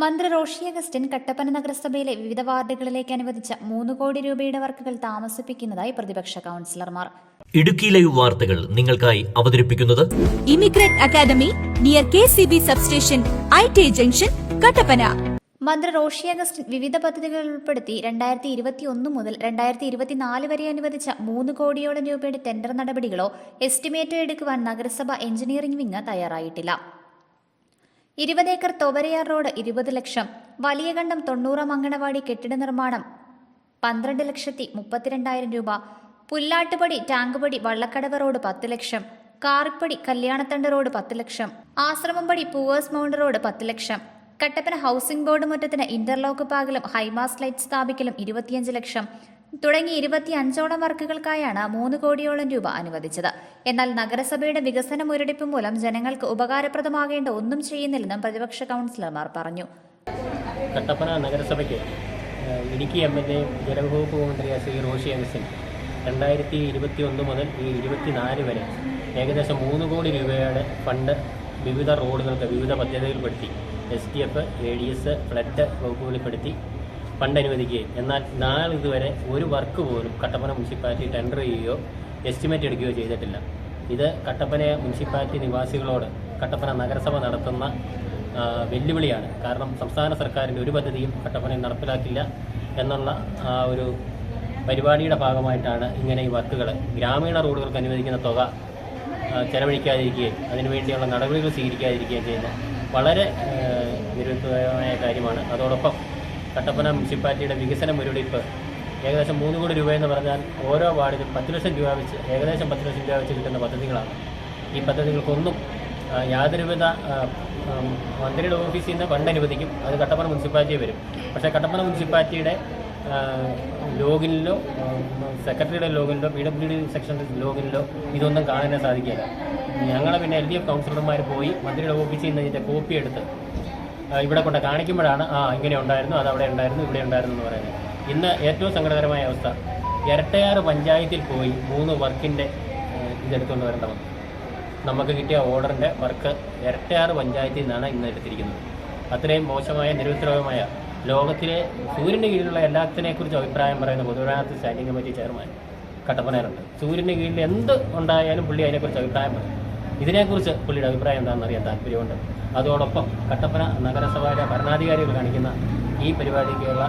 മന്ത്രി റോഷി അഗസ്റ്റിൻ കട്ടപ്പന നഗരസഭയിലെ വിവിധ വാർഡുകളിലേക്ക് അനുവദിച്ച മൂന്ന് കോടി രൂപയുടെ വർക്കുകൾ താമസിപ്പിക്കുന്നതായി പ്രതിപക്ഷ കൗൺസിലർമാർ. ഇടുക്കി ലൈവ് വാർത്തകൾ നിങ്ങൾക്കായി അവതരിപ്പിക്കുന്നത് immigrate academy near K C B substation I T junction Kattappana. മന്ത്രി റോഷി അഗസ്റ്റിൻ വിവിധ പദ്ധതികൾ ഉൾപ്പെടുത്തി രണ്ടായിരത്തി ഇരുപത്തി ഒന്ന് മുതൽ രണ്ടായിരത്തി ഇരുപത്തിനാല് വരെ അനുവദിച്ച മൂന്ന് കോടിയോളം രൂപയുടെ ടെൻഡർ നടപടികളോ എസ്റ്റിമേറ്റോ എടുക്കുവാൻ നഗരസഭ എഞ്ചിനീയറിംഗ് വിങ് തയ്യാറായിട്ടില്ല. ഇരുപത് ഏക്കർ തൊവരയാർ റോഡ് ഇരുപത് ലക്ഷം. വലിയകണ്ഠം തൊണ്ണൂറാം അങ്കണവാടി കെട്ടിട നിർമ്മാണം പന്ത്രണ്ട് ലക്ഷത്തി മുപ്പത്തിരണ്ടായിരം രൂപ. പുല്ലാട്ടുപടി ടാങ്കുപടി വള്ളക്കടവ് റോഡ് പത്ത് ലക്ഷം. കാർപ്പടി കല്യാണത്തണ്ട് റോഡ് പത്ത് ലക്ഷം. ആശ്രമംപടി പൂവേഴ്സ് മൗണ്ട് റോഡ് പത്ത് ലക്ഷം. കട്ടപ്പന ഹൗസിംഗ് ബോർഡ് മുറ്റത്തിന് ഇന്റർലോക്ക് പാകലും ഹൈമാസ് ലൈറ്റ് സ്ഥാപിക്കലും ഇരുപത്തിയഞ്ച് ലക്ഷം. തുടങ്ങി ഇരുപത്തി അഞ്ചോളം വർക്കുകൾക്കായാണ് മൂന്ന് കോടിയോളം രൂപ അനുവദിച്ചത്. എന്നാൽ നഗരസഭയുടെ വികസന മുരടിപ്പ് മൂലം ജനങ്ങൾക്ക് ഉപകാരപ്രദമാകേണ്ട ഒന്നും ചെയ്യുന്നില്ലെന്നും പ്രതിപക്ഷ കൗൺസിലർമാർ പറഞ്ഞു. കട്ടപ്പന നഗരസഭയ്ക്ക് ഇടുക്കി എം എൽ എ ജലവകുപ്പ് മന്ത്രിയായ ശ്രീ റോഷി അഗസ്റ്റിൻ രണ്ടായിരത്തി ഇരുപത്തി ഒന്ന് മുതൽ ഈ ഇരുപത്തിനാല് വരെ ഏകദേശം മൂന്ന് കോടി രൂപയുടെ ഫണ്ട് വിവിധ റോഡുകൾക്ക് വിവിധ പദ്ധതികൾപ്പെടുത്തി S T F A D S flood വകുപ്പുകളിൽപ്പെടുത്തി fund അനുവദിക്കുകയും. എന്നാൽ നാളിതുവരെ ഒരു വർക്ക് പോലും കട്ടപ്പന മുനിസിപ്പാലിറ്റി ടെൻഡർ ചെയ്യുകയോ എസ്റ്റിമേറ്റ് എടുക്കുകയോ ചെയ്തിട്ടില്ല. ഇത് കട്ടപ്പന മുനിസിപ്പാലിറ്റി നിവാസികളോട് കട്ടപ്പന നഗരസഭ നടത്തുന്ന വെല്ലുവിളിയാണ്. കാരണം സംസ്ഥാന സർക്കാരിന്റെ ഒരു പദ്ധതിയും കട്ടപ്പനയിൽ നടപ്പിലാക്കില്ല എന്നുള്ള ഒരു പരിപാടിയുടെ ഭാഗമായിട്ടാണ് ഇങ്ങനെ ഈ വർക്കുകൾ ഗ്രാമീണ റോഡുകൾക്ക് അനുവദിക്കുന്ന തുക ചെലവഴിക്കാതിരിക്കുകയും അതിനുവേണ്ടിയുള്ള നടപടികൾ സ്വീകരിക്കാതിരിക്കുകയും ചെയ്യുന്ന വളരെ നിരുത്തരമായ കാര്യമാണ്. അതോടൊപ്പം കട്ടപ്പന മുനിസിപ്പാലിറ്റിയുടെ വികസന മുരടിപ്പ് ഏകദേശം മൂന്ന് കോടി രൂപയെന്ന് പറഞ്ഞാൽ ഓരോ വാർഡിലും പത്ത് ലക്ഷം രൂപ വെച്ച് ഏകദേശം പത്ത് ലക്ഷം രൂപ വെച്ച് കിട്ടുന്ന പദ്ധതികളാണ്. ഈ പദ്ധതികൾക്കൊന്നും യാതൊരുവിധ മന്ത്രിയുടെ ഓഫീസിൽ നിന്ന് ഫണ്ട് അനുവദിക്കും. അത് കട്ടപ്പന മുനിസിപ്പാലിറ്റി വരും. പക്ഷേ കട്ടപ്പന മുനിസിപ്പാലിറ്റിയുടെ ലോഗിനിലോ സെക്രട്ടറിയുടെ ലോഗിനിലോ പി ഡബ്ല്യു ഡി സെക്ഷൻ ലോഗിനിലോ ഇതൊന്നും കാണാനേ സാധിക്കില്ല. ഞങ്ങളെ പിന്നെ എൽ ഡി എഫ് കൗൺസിലർമാർ പോയി മന്ത്രിയുടെ ഓഫീസിൽ നിന്ന് ഇതിന്റെ കോപ്പി എടുത്ത് ഇവിടെ കൊണ്ട് കാണിക്കുമ്പോഴാണ് ആ ഇങ്ങനെ ഉണ്ടായിരുന്നു അത് അവിടെ ഉണ്ടായിരുന്നു ഇവിടെ ഉണ്ടായിരുന്നു എന്ന് പറയുന്നത്. ഇന്ന് ഏറ്റവും സങ്കടകരമായ അവസ്ഥ ഇരട്ടയാറ് പഞ്ചായത്തിൽ പോയി മൂന്ന് വർക്കിന്റെ ഇതെടുത്തുകൊണ്ട് വരേണ്ട വന്നു നമുക്ക് കിട്ടിയ ഓർഡറിന്റെ വർക്ക് ഇരട്ടയാറ് പഞ്ചായത്തിൽ നിന്നാണ് ഇന്ന് എടുത്തിരിക്കുന്നത്. അത്രയും മോശമായ നിരുത്തരവുമായ ലോകത്തിലെ സൂര്യന്റെ കീഴിലുള്ള എല്ലാത്തിനെക്കുറിച്ച് അഭിപ്രായം പറയുന്ന പൊതുമരാമത്ത് സ്റ്റാൻഡിംഗ് കമ്മിറ്റി ചെയർമാൻ കട്ടപ്പനയിലുണ്ട്. സൂര്യന്റെ കീഴിൽ എന്ത് ഉണ്ടായാലും പുള്ളി അതിനെക്കുറിച്ച് അഭിപ്രായം പറയും. ഇതിനെക്കുറിച്ച് പുള്ളിയുടെ അഭിപ്രായം എന്താണെന്ന് അറിയാൻ താല്പര്യമുണ്ട്. അതോടൊപ്പം കട്ടപ്പന നഗരസഭയുടെ ഭരണാധികാരികൾ കാണിക്കുന്ന ഈ പരിപാടിക്കുള്ള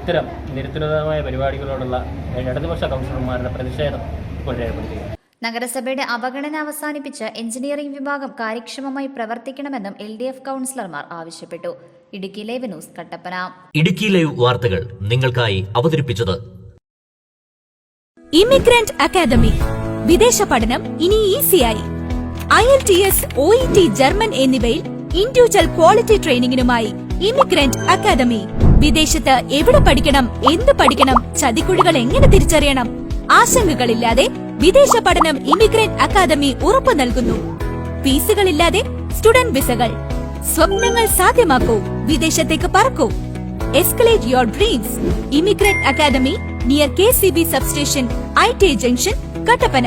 ഇത്തരം നിരുത്തരമായ പരിപാടികളോടുള്ള ഇടതുപക്ഷ കൗൺസിലർമാരുടെ പ്രതിഷേധം ഇപ്പോൾ രേഖപ്പെടുത്തുകയാണ് നഗരസഭയുടെ അവഗണന അവസാനിപ്പിച്ച് എഞ്ചിനീയറിംഗ് വിഭാഗം കാര്യക്ഷമമായി പ്രവർത്തിക്കണമെന്നും എൽ ഡി എഫ് കൗൺസിലർമാർ ആവശ്യപ്പെട്ടു. Idukki live news Kattappana. Idukki live വാർത്തകൾ നിങ്ങൾക്കായി അവതരിപ്പിച്ചത് ഇമിഗ്രന്റ് അക്കാദമി വിദേശ പഠനം ഇനി ഈസിയായി I L T S O E T German എന്നിവയിൽ ഇൻഡിവിജ്വൽ ക്വാളിറ്റി ട്രെയിനിങ്ങിനുമായി ഇമിഗ്രന്റ് അക്കാദമി. വിദേശത്ത് എവിടെ പഠിക്കണം എന്ത് പഠിക്കണം ചതിക്കുഴികൾ എങ്ങനെ തിരിച്ചറിയണം? ആശങ്കകളില്ലാതെ വിദേശ പഠനം ഇമിഗ്രന്റ് അക്കാദമി ഉറപ്പു നൽകുന്നു. ഫീസുകളില്ലാതെ സ്റ്റുഡന്റ് വിസകൾ. സ്വപ്നങ്ങൾ സാധ്യമാക്കൂ വിദേശത്തേക്ക് പറക്കൂ. Escalate your dreams immigrant academy near K C B substation I T junction Kattappana.